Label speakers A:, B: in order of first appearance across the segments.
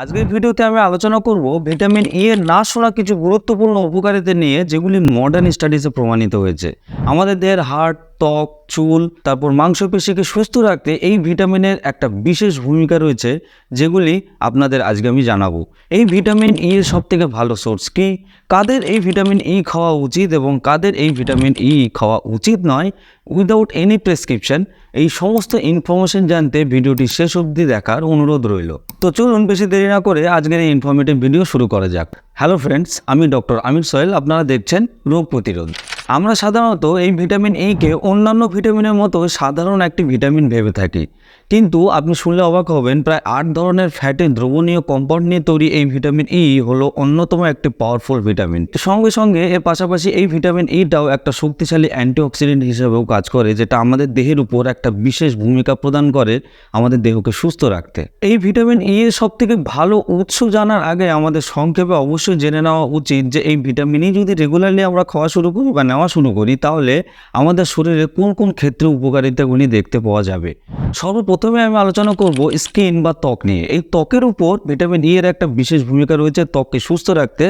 A: আজকের ভিডিওতে আমি আলোচনা করব ভিটামিন এ এর না শোনা কিছু গুরুত্বপূর্ণ উপকারিতা নিয়ে যেগুলি মডার্ন স্টাডিজে প্রমাণিত হয়েছে। আমাদের দেহের হাড় ত্বক, চুল, তারপর মাংসপেশিকে সুস্থ রাখতে এই ভিটামিনের একটা বিশেষ ভূমিকা রয়েছে, যেগুলি আপনাদের আজকে আমি জানাব। এই ভিটামিন ই এর সব থেকে ভালো সোর্স কি? কাদের এই ভিটামিন ই খাওয়া উচিত এবং কাদের এই ভিটামিন ই খাওয়া উচিত নয়? উইদাউট এনি প্রেসক্রিপশন এই সমস্ত ইনফরমেশন জানতে ভিডিওটি শেষ অবধি দেখার অনুরোধ রইল। তো চলুন বেশি দেরি না করে আজকের এই ইনফরমেটিভ ভিডিও শুরু করা যাক। হ্যালো ফ্রেন্ডস, আমি ডক্টর আমির সোহেল, আপনারা দেখছেন রোগ প্রতিরোধ। আমরা সাধারণত এই ভিটামিন এ কে অন্যান্য ভিটামিনের মতো সাধারণ একটি ভিটামিন ভেবে থাকি। কিন্তু আপনি শুনলে অবাক হবেন, প্রায় আট ধরনের ফ্যাটে দ্রবণীয় কম্পাউন্ড নিয়ে তৈরি এই ভিটামিন ই হলো অন্যতম একটি পাওয়ারফুল ভিটামিন সঙ্গে সঙ্গে এর পাশাপাশি এই ভিটামিন ইটাও একটা শক্তিশালী অ্যান্টিঅক্সিডেন্ট হিসেবেও কাজ করে, যেটা আমাদের দেহের উপর একটা বিশেষ ভূমিকা প্রদান করে আমাদের দেহকে সুস্থ রাখতে। এই ভিটামিন ই এর সব থেকে ভালো উৎস জানার আগে আমাদের সংক্ষেপে অবশ্যই জেনে নেওয়া উচিত যে এই ভিটামিন ই যদি রেগুলারলি আমরা খাওয়া শুরু করি বা নেওয়া শুরু করি, তাহলে আমাদের শরীরে কোন কোন ক্ষেত্রে উপকারিতাগুলি দেখতে পাওয়া যাবে? সর্বপ্রথমে আমি আলোচনা করব স্কিন বা ত্বক নিয়ে। এই ত্বকের উপর ভিটামিন ই এর একটা বিশেষ ভূমিকা রয়েছে ত্বককে সুস্থ রাখতে।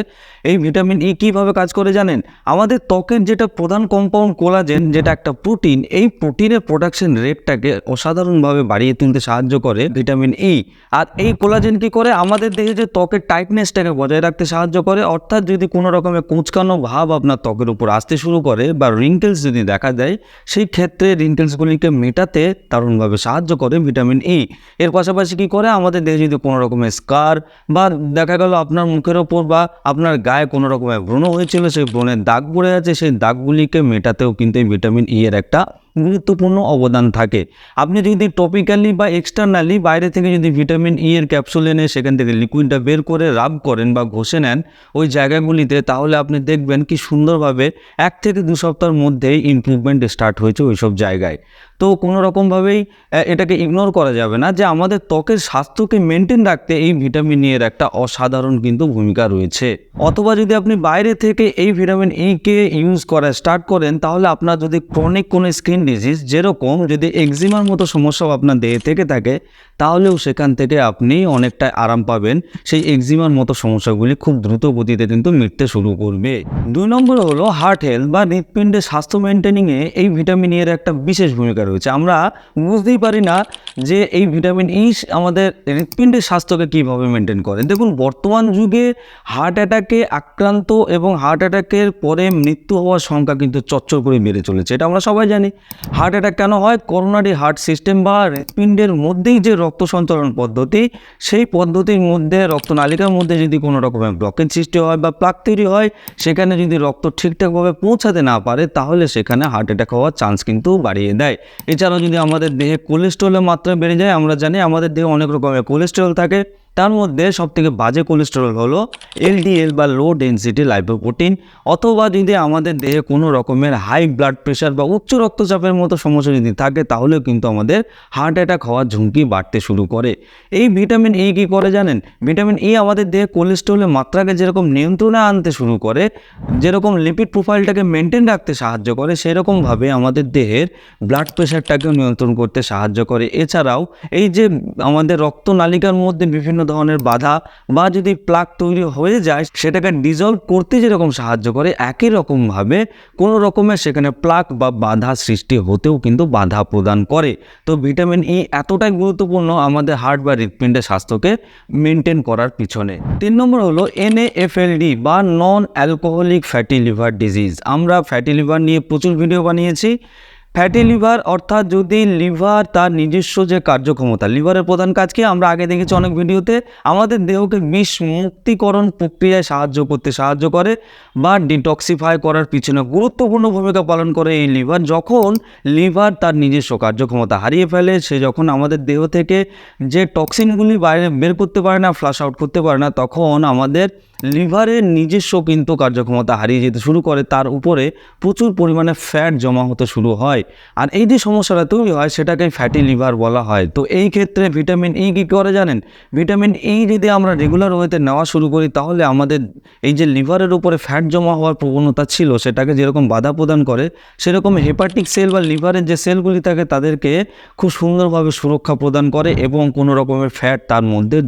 A: এই ভিটামিন ই কীভাবে কাজ করে জানেন? আমাদের ত্বকের যেটা প্রধান কম্পাউন্ড কোলাজেন যেটা একটা প্রোটিন এই প্রোটিনের প্রোডাকশন রেটটাকে অসাধারণভাবে বাড়িয়ে তুলতে সাহায্য করে ভিটামিন ই আর এই কোলাজেন কি করে? আমাদের দেহে যে ত্বকের টাইটনেসটাকে বজায় রাখতে সাহায্য করে। অর্থাৎ যদি কোনো রকমের কুঁচকানো ভাব আপনার ত্বকের উপর আসতে শুরু করে বা রিঙ্কেলস যদি দেখা দেয়, সেই ক্ষেত্রে রিঙ্কেলসগুলিকে মেটাতে দারুণভাবে সাহায্য করে। ভিটামিন ই এর পাশাপাশি কি করে? আমাদের দেহে যদি কোনো রকমের স্কার বা দেখা গেল আপনার মুখের ওপর বা আপনার গায়ে কোনো রকমের ব্রণ হয়েছিল, সেই ব্রণের দাগ পড়ে আছে, সেই দাগগুলিকে মেটাতেও কিন্তু এই ভিটামিন ই এর একটা গুরুত্বপূর্ণ অবদান থাকে। আপনি যদি টপিক্যালি বা এক্সটার্নালি বাইরে থেকে যদি ভিটামিন ই এর ক্যাপসুল এনে সেখান থেকে লিকুইডটা বের করে রাব করেন বা ঘষে নেন, ওই জায়গাগুলিতে তাহলে আপনি দেখবেন কি সুন্দরভাবে এক থেকে দু সপ্তাহের মধ্যেই ইমপ্রুভমেন্ট স্টার্ট হয়েছে ওই সব জায়গায়। তো কোনো রকমভাবেই এটাকে ইগনোর করা যাবে না যে আমাদের ত্বকের স্বাস্থ্যকে মেনটেন রাখতে এই ভিটামিন ই এর একটা অসাধারণ কিন্তু ভূমিকা রয়েছে। অথবা যদি আপনি বাইরে থেকে এই ভিটামিন ই কে ইউজ করা স্টার্ট করেন, তাহলে আপনার যদি ক্রনিক কোনো স্কিন ডিজিজ যেরকম যদি এক্সিমার মতো সমস্যাও আপনার দেহে থেকে থাকে, তাহলেও সেখান থেকে আপনি অনেকটা আরাম পাবেন। সেই এক্সিমার মতো সমস্যাগুলি খুব দ্রুত গতিতে কিন্তু মিটতে শুরু করবে। দুই নম্বর হলো হার্ট হেলথ বা হৃৎপিণ্ডের স্বাস্থ্য মেনটেনিংয়ে এই ভিটামিন এর একটা বিশেষ ভূমিকা রয়েছে। আমরা বুঝতেই পারি না যে এই ভিটামিন ই আমাদের হৃৎপিণ্ডের স্বাস্থ্যকে কীভাবে মেনটেন করে। দেখুন, বর্তমান যুগে হার্ট অ্যাটাকে আক্রান্ত এবং হার্ট অ্যাটাকের পরে মৃত্যু হওয়ার সংখ্যা কিন্তু চচ্চর করে বেড়ে চলেছে। এটা আমরা সবাই জানি। হার্ট অ্যাটাক কেন হয়? করোনারি হার্ট সিস্টেম বা হৃৎপিণ্ডের মধ্যেই যে রক্ত সঞ্চালন পদ্ধতি, সেই পদ্ধতির মধ্যে রক্তনালিকার মধ্যে যদি কোনো রকমের ব্লকেজ সৃষ্টি হয় বা প্লাক তৈরি হয়, সেখানে যদি রক্ত ঠিকঠাকভাবে পৌঁছাতে না পারে, তাহলে সেখানে হার্ট অ্যাটাক হওয়ার চান্স কিন্তু বাড়িয়ে দেয়। এছাড়াও যদি আমাদের দেহে কোলেস্ট্রলের মাত্রা বেড়ে যায়, আমরা জানি আমাদের দেহে অনেক রকমের কোলেস্ট্রল থাকে। তার মধ্যে সবথেকে বাজে কোলেস্টেরল হলো এলডিএল বা লো ডেনসিটি লাইপোপ্রোটিন অথবা যদি আমাদের দেহে কোনো রকমের হাই ব্লাড প্রেশার বা উচ্চ রক্তচাপের মতো সমস্যা যদি থাকে, তাহলেও কিন্তু আমাদের হার্ট অ্যাটাক হওয়ার ঝুঁকি বাড়তে শুরু করে। এই ভিটামিন ই কী করে জানেন? ভিটামিন ই আমাদের দেহে কোলেস্ট্রলের মাত্রাকে যেরকম নিয়ন্ত্রণে আনতে শুরু করে, যেরকম লিপিড প্রোফাইলটাকে মেনটেন রাখতে সাহায্য করে সেরকমভাবে আমাদের দেহের ব্লাড প্রেশারটাকেও নিয়ন্ত্রণ করতে সাহায্য করে। এছাড়াও এই যে আমাদের রক্তনালিকার মধ্যে বিভিন্ন ধরনের বাধা বা যদি প্লাক তৈরি হয়ে যায়, সেটাকে ডিজলভ করতে যেরকম সাহায্য করে, একই রকমভাবে কোনো রকমের সেখানে প্লাক বা বাধা সৃষ্টি হতেও কিন্তু বাধা প্রদান করে। তো ভিটামিন ই এতটাই গুরুত্বপূর্ণ আমাদের হার্ট বা হৃৎপিণ্ডের স্বাস্থ্যকে মেনটেন করার পিছনে। তিন নম্বর হলো N A F L D বা non alcoholic fatty liver disease আমরা ফ্যাটি লিভার নিয়ে প্রচুর ভিডিও বানিয়েছি। ফ্যাটি লিভার, অর্থাৎ যদি লিভার তার নিজস্ব যে কার্যক্ষমতা, লিভারের প্রধান কাজ কি? আমরা আগে দেখেছি অনেক ভিডিওতে আমাদের দেহকে বিষ মুক্তিকরণ প্রক্রিয়ায় সাহায্য করতে সাহায্য করে বা ডিটক্সিফাই করার পিছনে গুরুত্বপূর্ণ ভূমিকা পালন করে এই লিভার। যখন লিভার তার নিজস্ব কার্যক্ষমতা হারিয়ে ফেলে, সে যখন আমাদের দেহ থেকে যে টক্সিনগুলি বাইরে বের করতে পারে না ফ্লাশ আউট করতে পারে না, তখন আমাদের লিভারের নিজস্ব কিন্তু কার্যক্ষমতা হারিয়ে যেতে শুরু করে, তার উপরে প্রচুর পরিমাণে ফ্যাট জমা হতে শুরু হয়। আর এই যে সমস্যাটা তৈরি হয়, সেটাকে ফ্যাটি লিভার বলা হয়। তো এই ক্ষেত্রে ভিটামিন ই কী করে জানেন? ভিটামিন ই যদি আমরা রেগুলার ওয়েতে নেওয়া শুরু করি, তাহলে আমাদের এই যে লিভারের উপরে ফ্যাট জমা হওয়ার প্রবণতা ছিল, সেটাকে যেরকম বাধা প্রদান করে, সেরকম হেপাটিক সেল বা লিভারের যে সেলগুলি থাকে, তাদেরকে খুব সুন্দরভাবে সুরক্ষা প্রদান করে এবং কোনো রকমের ফ্যাট তার মধ্যে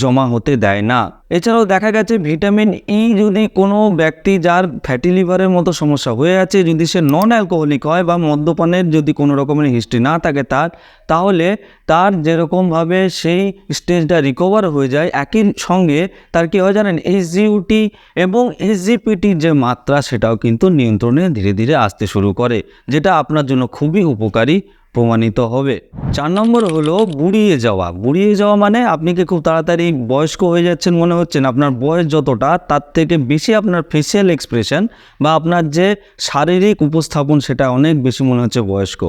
A: জমা হতে দেয় না। এছাড়াও দেখা গেছে ভিটামিন ই যদি কোনো ব্যক্তি যার ফ্যাটি লিভারের মতো সমস্যা হয়ে আছে, যদি সে নন অ্যালকোহলিক হয় বা মদ্যপানের যদি কোনো রকমের হিস্ট্রি না থাকে তার, তাহলে তার যেরকমভাবে সেই স্টেজটা রিকভার হয়ে যায়, একই সঙ্গে তার কী হয় জানেন এইচজিউটি এবং এইচজিপিটির যে মাত্রা সেটাও কিন্তু নিয়ন্ত্রণে ধীরে ধীরে আসতে শুরু করে, যেটা আপনার জন্য খুবই উপকারী। প্রমাণিত হবে। চার নম্বর হলো বুড়িয়ে যাওয়া। বুড়িয়ে যাওয়া মানে আপনি কি খুব তাড়াতাড়ি বয়স্ক হয়ে যাচ্ছেন মনে হচ্ছেন আপনার বয়স যতটা, তার থেকে বেশি আপনার ফেসিয়াল এক্সপ্রেশন বা আপনার যে শারীরিক উপস্থাপন সেটা অনেক বেশি মনে হচ্ছে বয়স্ক।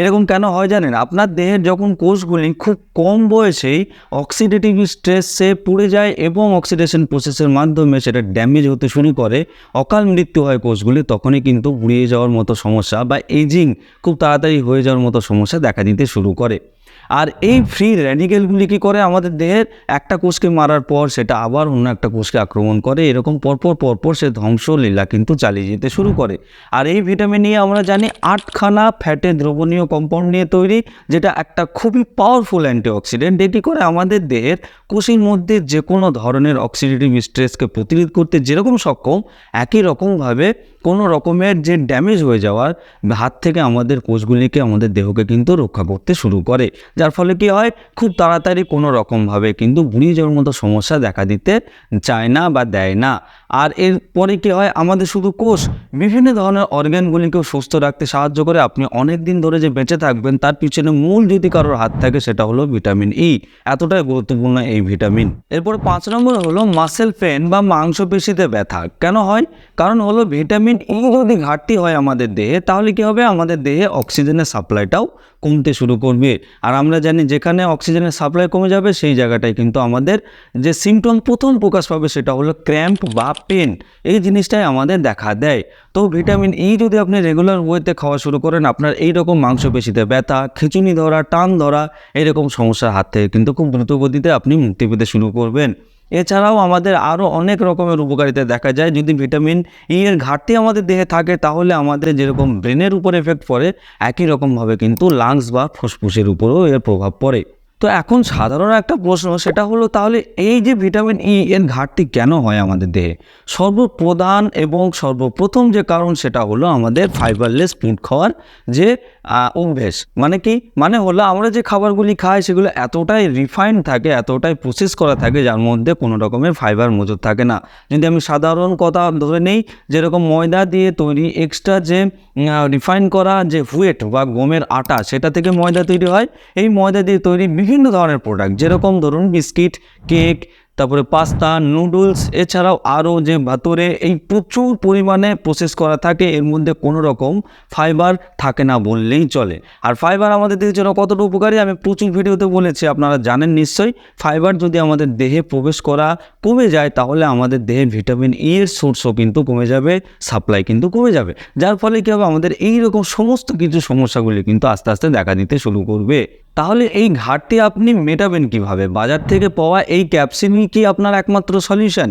A: এরকম কেন হয় জানেন? আপনার দেহের যখন কোষগুলি খুব কম বয়সেই অক্সিডেটিভ স্ট্রেসে পুড়ে যায় এবং অক্সিডেশন প্রসেসের মাধ্যমে সেটা ড্যামেজ হতে শুরু করে, অকাল মৃত্যু হয় কোষগুলি, তখনই কিন্তু বুড়িয়ে যাওয়ার মতো সমস্যা বা এজিং খুব তাড়াতাড়ি হয়ে যাওয়ার মতো সমস্যা দেখা দিতে শুরু করে। আর এই ফ্রি র্যাডিক্যালগুলি কী করে? আমাদের দেহের একটা কোষকে মারার পর সেটা আবার অন্য একটা কোষকে আক্রমণ করে। এরকম পরপর পরপর সে ধ্বংসলীলা কিন্তু চালিয়ে যেতে শুরু করে। আর এই ভিটামিন নিয়ে আমরা জানি আটখানা ফ্যাটে দ্রবণীয় কম্পাউন্ড নিয়ে তৈরি যেটা একটা খুবই পাওয়ারফুল অ্যান্টিঅক্সিডেন্ট এটি করে আমাদের দেহের কোষের মধ্যে যে কোনো ধরনের অক্সিডেটিভ স্ট্রেসকে প্রতিরোধ করতে যেরকম সক্ষম একই রকমভাবে কোনো রকমের যে ড্যামেজ হয়ে যাওয়ার হাত থেকে আমাদের কোষগুলিকে, আমাদের দেহকে কিন্তু রক্ষা করতে শুরু করে। যার ফলে কি হয়? খুব তাড়াতাড়ি কোনো রকমভাবে কিন্তু বুড়িয়ে যাওয়ার মতো সমস্যা দেখা দিতে চায় না বা দেয় না। আর এরপরে কি হয়? আমাদের শুধু কোষ, বিভিন্ন ধরনের অর্গ্যানগুলিকেও সুস্থ রাখতে সাহায্য করে। আপনি অনেক দিন ধরে যে বেঁচে থাকবেন, তার পিছনে মূল যদি কারোর হাত থাকে, সেটা হলো ভিটামিন ই এতটাই গুরুত্বপূর্ণ এই ভিটামিন। এরপর পাঁচ নম্বর হলো মাসেল পেন বা মাংসপেশিতে ব্যথা। কেন হয়? কারণ হলো ভিটামিন ই যদি ঘাটতি হয় আমাদের দেহে, তাহলে কি হবে? আমাদের দেহে অক্সিজেনের সাপ্লাইটাও কমতে শুরু করবে। আর আমরা জানি যেখানে অক্সিজেনের সাপ্লাই কমে যাবে, সেই জায়গাটায় কিন্তু আমাদের যে সিমটম প্রথম প্রকাশ পাবে সেটা হলো ক্র্যাম্প বা পেন এই জিনিসটাই আমাদের দেখা দেয়। তো ভিটামিন ই যদি আপনি রেগুলার ওয়েতে খাওয়া শুরু করেন, আপনার এই রকম মাংসপেশিতে ব্যথা, খিচুনি ধরা, টান ধরা এরকম সমস্যার হাত থেকে কিন্তু খুব দ্রুতগতিতে আপনি মুক্তি পেতে শুরু করবেন। এছাড়াও আমাদের আরও অনেক রকমের উপকারিতা দেখা যায়। যদি ভিটামিন ই এর ঘাটতি আমাদের দেহে থাকে, তাহলে আমাদের যেরকম ব্রেনের উপর এফেক্ট পড়ে, একই রকমভাবে কিন্তু লাংস বা ফুসফুসের উপরেও এর প্রভাব পড়ে। তো এখন সাধারণ একটা প্রশ্ন, সেটা হলো তাহলে এই যে ভিটামিন ই এর ঘাটতি কেন হয় আমাদের দেহে? সর্বপ্রধান এবং সর্বপ্রথম যে কারণ সেটা হলো আমাদের ফাইবারলেস ফুড খাওয়ার যে অভ্যেস। মানে কি? মানে হলো আমরা যে খাবারগুলি খাই সেগুলো এতটাই রিফাইন্ড থাকে, এতটাই প্রসেস করা থাকে, যার মধ্যে কোনো রকমের ফাইবার মজুদ থাকে না। যদি আমি সাধারণ কথা ধরে নেই, যেরকম ময়দা দিয়ে তৈরি এক্সট্রা যে রিফাইন করা যে হুয়েট বা গমের আটা, সেটা থেকে ময়দা তৈরি হয়। এই ময়দা দিয়ে তৈরি বিভিন্ন ধরনের প্রোডাক্ট যেরকম ধরুন বিস্কিট কেক তারপরে পাস্তা, নুডলস, এছাড়াও আরও যে ভাতরে এই প্রচুর পরিমাণে প্রসেস করা থাকে, এর মধ্যে কোনো রকম ফাইবার থাকে না বললেই চলে। আর ফাইবার আমাদের দেহের জন্য কতটা উপকারী? আমি প্রচুর ভিডিওতে বলেছি, আপনারা জানেন নিশ্চয়ই। ফাইবার যদি আমাদের দেহে প্রবেশ করা কমে যায়, তাহলে আমাদের দেহে ভিটামিন ই এর সোর্সও কিন্তু কমে যাবে সাপ্লাই কিন্তু কমে যাবে। যার ফলে কী হবে? আমাদের এই রকম সমস্ত কিছু সমস্যাগুলি কিন্তু আস্তে আস্তে দেখা দিতে শুরু করবে। তাহলে এই ঘাটতি আপনি মেটাবেন কীভাবে? বাজার থেকে পাওয়া এই কি আপনার একমাত্র সলিউশন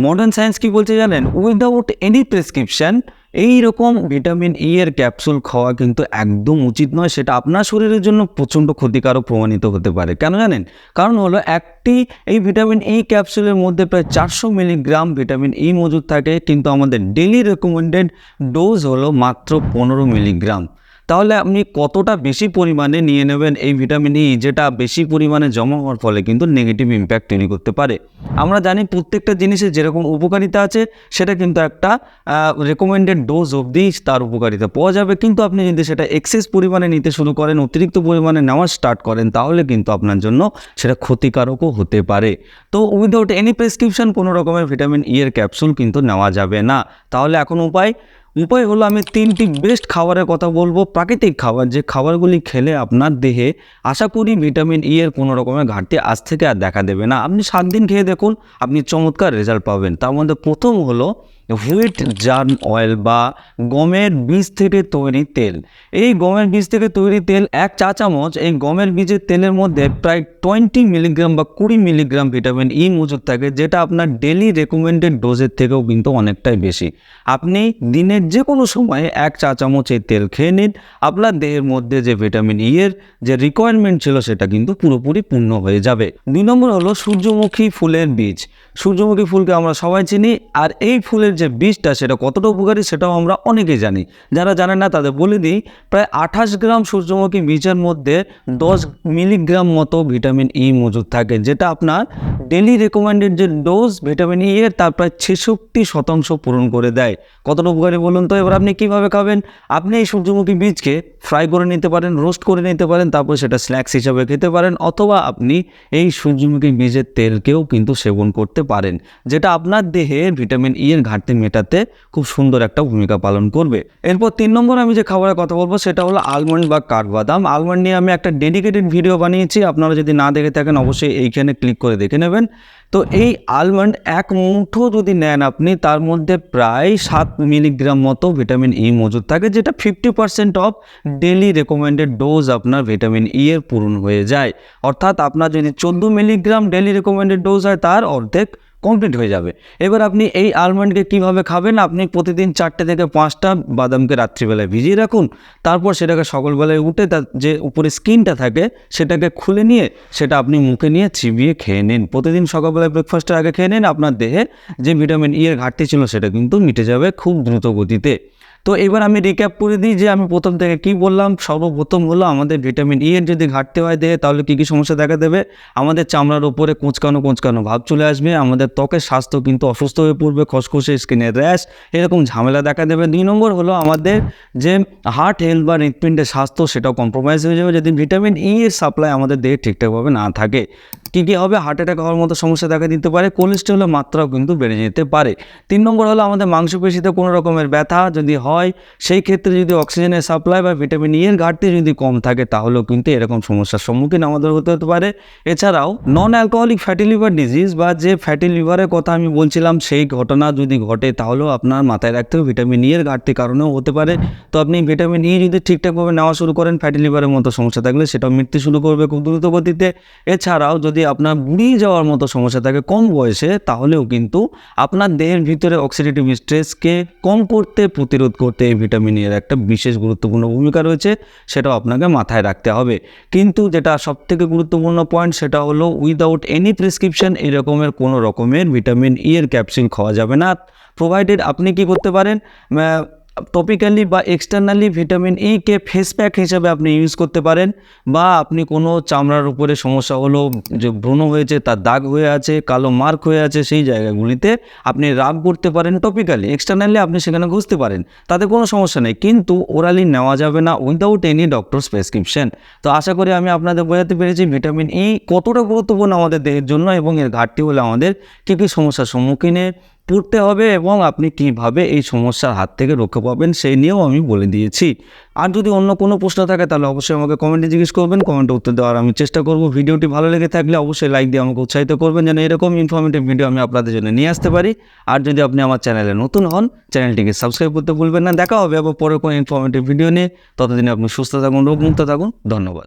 A: মডার্ন সায়েন্স কি বলছে জানেন? উইদাউট এনি প্রেসক্রিপশন এই রকম ভিটামিন ই এর ক্যাপসুল খাওয়া কিন্তু একদম উচিত নয়। সেটা আপনার শরীরের জন্য প্রচণ্ড ক্ষতিকারক প্রমাণিত হতে পারে। কেন জানেন? কারণ হলো একটি, এই ভিটামিন ই ক্যাপসুলের মধ্যে প্রায় চারশো মিলিগ্রাম ভিটামিন ই মজুদ থাকে। কিন্তু আমাদের ডেলি রেকমেন্ডেড ডোজ হলো মাত্র পনেরো মিলিগ্রাম তাহলে আপনি কতটা বেশি পরিমাণে নিয়ে নেবেন এই ভিটামিন ই যেটা বেশি পরিমাণে জমা হওয়ার ফলে কিন্তু নেগেটিভ ইম্প্যাক্ট তৈরি করতে পারে। আমরা জানি প্রত্যেকটা জিনিসের যেরকম উপকারিতা আছে, সেটা কিন্তু একটা রেকমেন্ডেড ডোজ অবধি তার উপকারিতা পাওয়া যাবে। কিন্তু আপনি যদি সেটা এক্সেস পরিমাণে নিতে শুরু করেন, অতিরিক্ত পরিমাণে নেওয়া স্টার্ট করেন, তাহলে কিন্তু আপনার জন্য সেটা ক্ষতিকারকও হতে পারে। তো উইদাউট এনি প্রেসক্রিপশন কোনো রকমের ভিটামিন ই এর ক্যাপসুল কিন্তু নেওয়া যাবে না। তাহলে এখন উপায় উপায় হলো আমি তিনটি বেস্ট খাবারের কথা বলব, প্রাকৃতিক খাবার। যে খাবারগুলি খেলে আপনার দেহে, আশা করি ভিটামিন ই এর কোনো রকমের ঘাটতি আজ থেকে আর দেখা দেবে না। আপনি সাত দিন খেয়ে দেখুন, আপনি চমৎকার রেজাল্ট পাবেন। তার মধ্যে প্রথম হলো হুইট জার্ন অয়েল বা গমের বীজ থেকে তৈরি তেল। এই গমের বীজ থেকে তৈরি তেল এক চা চামচ, এই গমের বীজের তেলের মধ্যে প্রায় টোয়েন্টি মিলিগ্রাম বা কুড়ি মিলিগ্রাম ভিটামিন ই মজুদ থাকে, যেটা আপনার ডেলি রেকমেন্ডেড ডোজের থেকেও কিন্তু অনেকটাই বেশি। আপনি দিনের যে কোনো সময়ে এক চা চামচ এই তেল খেয়ে নিন। আপনার দেহের মধ্যে যে ভিটামিন ই এর যে রিকোয়ারমেন্ট ছিল, সেটা কিন্তু পুরোপুরি পূর্ণ হয়ে যাবে। দুই নম্বর হলো সূর্যমুখী ফুলের বীজ। সূর্যমুখী ফুলকে আমরা সবাই চিনি, আর এই ফুলের যে বীজটা সেটা কতটা উপকারী সেটাও আমরা অনেকেই জানি। যারা জানেন না তাদের বলে দিই, প্রায় আঠাশ গ্রাম সূর্যমুখী বীজের মধ্যে দশ মিলিগ্রাম মতো ভিটামিন ই মজুদ থাকে, যেটা আপনার ডেলি রেকমেন্ডেড যে ডোজ ভিটামিন ই এর তার প্রায় ছেষট্টি শতাংশ পূরণ করে দেয়। কতটা উপকারী বলুন তো? এবার আপনি কীভাবে খাবেন? আপনি এই সূর্যমুখী বীজকে ফ্রাই করে নিতে পারেন রোস্ট করে নিতে পারেন, তারপর সেটা স্ন্যাক্স হিসাবে খেতে পারেন, অথবা আপনি এই সূর্যমুখী বীজের তেলকেও কিন্তু সেবন করতে পারেন, যেটা আপনার দেহে ভিটামিন ই এর ঘাটতি মেটাতে খুব সুন্দর একটা ভূমিকা পালন করবে। এরপর তিন নম্বর আমি যে খাবারের কথা বলব সেটা হলো আলমন্ড বা কাঠবাদাম। আলমন্ড নিয়ে আমি একটা ডেডিকেটেড ভিডিও বানিয়েছি, আপনারা যদি না দেখে থাকেন অবশ্যই এইখানে ক্লিক করে দেখে নেবেন। তো এই আলমন্ড এক মুঠো যদি নেন আপনি, তার মধ্যে প্রায় সাত মিলিগ্রাম মতো ভিটামিন ই মজুদ থাকে, যেটা fifty percent of daily recommended dose আপনার ভিটামিন ই এর পূরণ হয়ে যায়। অর্থাৎ আপনার যদি চোদ্দ মিলিগ্রাম ডেলি রেকমেন্ডেড ডোজ হয়, তার অর্ধেক কমপ্লিট হয়ে যাবে। এবার আপনি এই আলমন্ডকে কীভাবে খাবেন? আপনি প্রতিদিন চারটে থেকে পাঁচটা বাদামকে রাত্রিবেলায় ভিজিয়ে রাখুন। তারপর সেটাকে সকালবেলায় উঠে তার যে উপরে স্কিনটা থাকে, সেটাকে খুলে নিয়ে সেটা আপনি মুখে নিয়ে চিবিয়ে খেয়ে নিন। প্রতিদিন সকালবেলায় ব্রেকফাস্টের আগে খেয়ে নিন। আপনার দেহে যে ভিটামিন ই এর ঘাটতি ছিল, সেটা কিন্তু মিটে যাবে খুব দ্রুত গতিতে। তো এবার আমি রিক্যাপ করে দিই যে আমি প্রথম থেকে কি বললাম, সর্বপ্রথম হলো আমাদের ভিটামিন ই এর যদি ঘাটতি হয় দেহে, তাহলে কী কী সমস্যা দেখা দেবে? আমাদের চামড়ার উপরে কোঁচকানো কোঁচকানো ভাব চলে আসবে, আমাদের ত্বকের স্বাস্থ্য কিন্তু অসুস্থ হয়ে পড়বে, খসখসে স্কিনের র্যাশ এরকম ঝামেলা দেখা দেবে। দুই নম্বর হলো আমাদের যে হার্ট হেলথ বা হৃৎপিণ্ডের স্বাস্থ্য, সেটাও কম্প্রোমাইজ হয়ে যাবে। যদি ভিটামিন ই এর সাপ্লাই আমাদের দেহে ঠিকঠাকভাবে না থাকে কী কী হবে? হার্ট অ্যাটাক হওয়ার মতো সমস্যা দেখা দিতে পারে। কোলেস্ট্রলের মাত্রাও কিন্তু বেড়ে যেতে পারে। তিন নম্বর হলো আমাদের মাংসপেশিতে কোনো রকমের ব্যথা যদি হয়, সেই ক্ষেত্রে যদি অক্সিজেনের সাপ্লাই বা ভিটামিন ই এর ঘাটতি যদি কম থাকে, তাহলেও কিন্তু এরকম সমস্যার সম্মুখীন আমাদের হতে হতে পারে। এছাড়াও non alcoholic fatty liver disease বা যে ফ্যাটি লিভারের কথা আমি বলছিলাম, সেই ঘটনা যদি ঘটে, তাহলেও আপনার মাথায় রাখতে হবে ভিটামিন ই এর ঘাটতি কারণেও হতে পারে। তো আপনি ভিটামিন ই যদি ঠিকঠাকভাবে নেওয়া শুরু করেন ফ্যাটি লিভারের মতো সমস্যা থাকলে সেটাও মৃত্যু শুরু করবে খুব দ্রুত গতিতে এছাড়াও যদি আপনার বুড়িয়ে যাওয়ার মতো সমস্যা থাকে কম বয়সে, তাহলেও কিন্তু আপনার দেহের ভিতরে অক্সিডেটিভ স্ট্রেসকে কম করতে, প্রতিরোধ করতে এই ভিটামিন এর একটা বিশেষ গুরুত্বপূর্ণ ভূমিকা রয়েছে, সেটাও আপনাকে মাথায় রাখতে হবে। কিন্তু যেটা সবথেকে গুরুত্বপূর্ণ পয়েন্ট সেটা হলো উইদাউট এনি প্রেসক্রিপশন এরকমের কোনো রকমের ভিটামিন ই এর ক্যাপসুল খাওয়া যাবে না। প্রোভাইডেড আপনি কি করতে পারেন? টপিক্যালি বা এক্সটার্নালি ভিটামিন ই কে ফেস প্যাক হিসাবে আপনি ইউজ করতে পারেন বা আপনি কোনো চামড়ার উপরে সমস্যা হলো যে ব্রণ হয়েছে, তার দাগ হয়ে আছে, কালো মার্ক হয়ে আছে, সেই জায়গাগুলিতে আপনি রাব করতে পারেন টপিক্যালি এক্সটার্নালি আপনি সেখানে ঘুষতে পারেন, তাতে কোনো সমস্যা নেই। কিন্তু ওরালি নেওয়া যাবে না উইদাউট এনি ডক্টরস প্রেসক্রিপশন তো আশা করি আমি আপনাদের বোঝাতে পেরেছি ভিটামিন ই কতটা গুরুত্বপূর্ণ আমাদের দেহের জন্য এবং এর ঘাটতি হলে আমাদের কী কী সমস্যার সম্মুখীনে পড়তে হবে এবং আপনি কীভাবে এই সমস্যার হাত থেকে রক্ষা পাবেন সেই নিয়েও আমি বলে দিয়েছি। আর যদি অন্য কোনো প্রশ্ন থাকে, তাহলে অবশ্যই আমাকে কমেন্টে জিজ্ঞেস করবেন কমেন্টে উত্তর দেওয়ার আমি চেষ্টা করব। ভিডিওটি ভালো লেগে থাকলে অবশ্যই লাইক দিয়ে আমাকে উৎসাহিত করবেন, যেন এরকম ইনফরমেটিভ ভিডিও আমি আপনাদের জন্য নিয়ে আসতে পারি। আর যদি আপনি আমার চ্যানেলে নতুন হন চ্যানেলটিকে সাবস্ক্রাইব করতে ভুলবেন না। দেখা হবে আবার পরে কোনো ইনফরমেটিভ ভিডিও নিয়ে। ততদিনে আপনি সুস্থ থাকুন, রোগমুক্ত থাকুন। ধন্যবাদ।